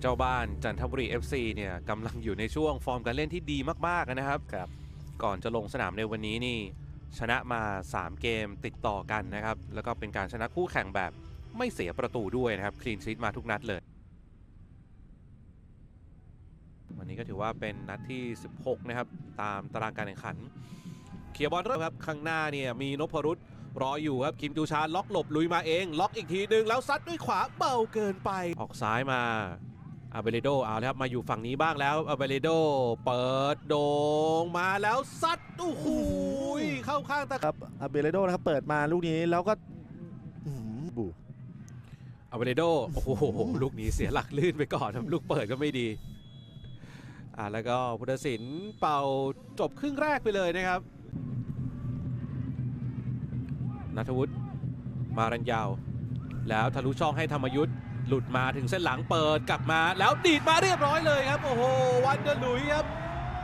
เจ้าบ้านจันทบุรี FC เนี่ยกำลังอยู่ในช่วงฟอร์มการเล่นที่ดีมาก ๆ นะครับ ครับ ก่อนจะลงสนามในวันนี้นี่ ชนะมา 3 เกมติดต่อกันนะครับ แล้วก็เป็นการชนะคู่แข่งแบบไม่เสียประตูด้วยนะครับ คลีนชีตมาทุกนัดเลย วันนี้ก็ถือว่าเป็นนัดที่ 16 นะครับ ตามตารางการแข่งขัน เคลียร์บอลเริ่มครับ ข้างหน้าเนี่ยมีนพรุษรออยู่ครับคิมจูชาล็อกหลบลุยมาเอง ล็อกอีกทีนึงแล้วซัดด้วยขวาเบาเกินไป ออกซ้ายมา อาเบเลโดเอาแล้วครับมาอยู่ฝั่งนี้บ้างแล้วอาเบเลโดเปิดโด่งมาแล้วซัดโอ้โหเข้าข้างตะครับอาเบเลโดนะครับเปิดมาลูกนี้แล้วก็อื้อหือบูอาเบเลโดโอ้โหลูกนี้เสียหลักลื่นไปก่อนครับลูกเปิดก็ไม่ดีอ่าแล้วก็พุทธศิลป์เป่าจบครึ่งแรกไปเลยนะครับนัทวุฒิมารัญยาว แล้วทะลุช่องให้ธรรมยุทธ์ หลุดมาถึงเส้นหลังเปิดกลับมาแล้วดีดมาเรียบร้อยเลยครับ โอ้โห วันเดอร์หลุยครับ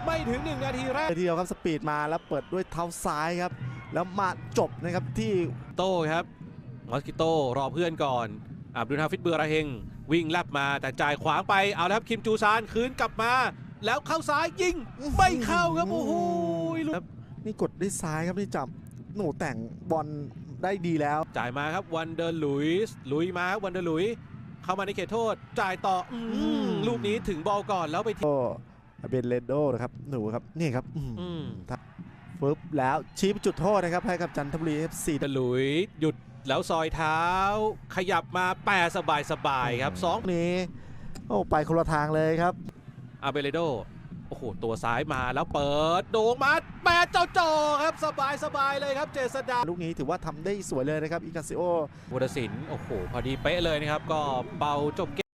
ไม่ถึง 1 นาทีแรกทีเดียวครับสปีดมาแล้วเปิดด้วยเท้าซ้ายครับ แล้วมาจบนะครับที่โต้ครับมอสกิโต้รอเพื่อนก่อนอับดุลฮาฟิดเบือราเฮงวิ่งแลบมาแต่จ่ายขวางไปเอาแล้วครับคิมจูซานคืนกลับมา แล้วเข้าซ้ายยิงไม่เข้าครับโอ้โหลูกนี่กดด้วยซ้ายครับนี่จับหนูแต่งบอลได้ดีแล้ว จ่ายมาครับวันเดอร์หลุยส์ลุยมาครับวันเดอร์หลุยส์ เข้ามาในเขตโทษ จ่ายต่ออืมลูกนี้ถึงบอลก่อนแล้วไปที่ก็อาเบเลโดนะครับหนูครับนี่ครับอื้อหืออืมฟึบแล้วชี้จุดโทษนะครับให้กับจันทบุรี FC เดอร์หลุยส์หยุดแล้วซอยเท้า ขยับมาแปรสบายสบายๆครับสองนี้โอ้ไปคนละทางเลยครับอาเบเลโด โอ้โห ตัวซ้ายมาแล้วเปิดโด่งมาแปดเจ้าจอครับสบายสบายเลยครับเจษดาลูกนี้ถือว่าทำได้สวยเลยนะครับอิกาซิโอบุรศิลป์โอ้โห พอดีเป๊ะเลยนะครับ ก็เบาจบเกม